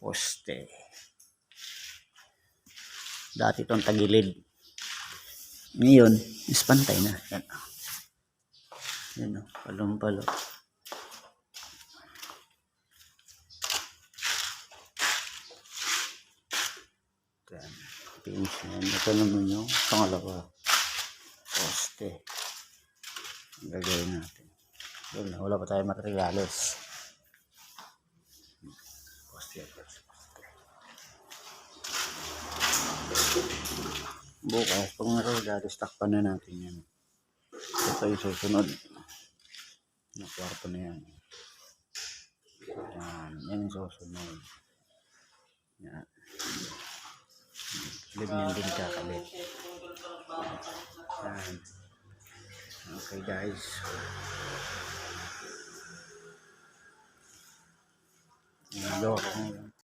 Poste. Dati itong tagilid. Ngayon, is pantay na. Yan. Yan o, palong-palo. Yan. Finish na yan. Ito naman yung pangalawa. Poste. Ang gagawin natin. Yun, wala pa tayo materials. Bukas, pag materials, takpan na natin yan. Ito yung susunod. Na kwarto na yan. Yan. Yan yung susunod. Yan. Ganyan din kakabit. Yan. Okay guys. 比较好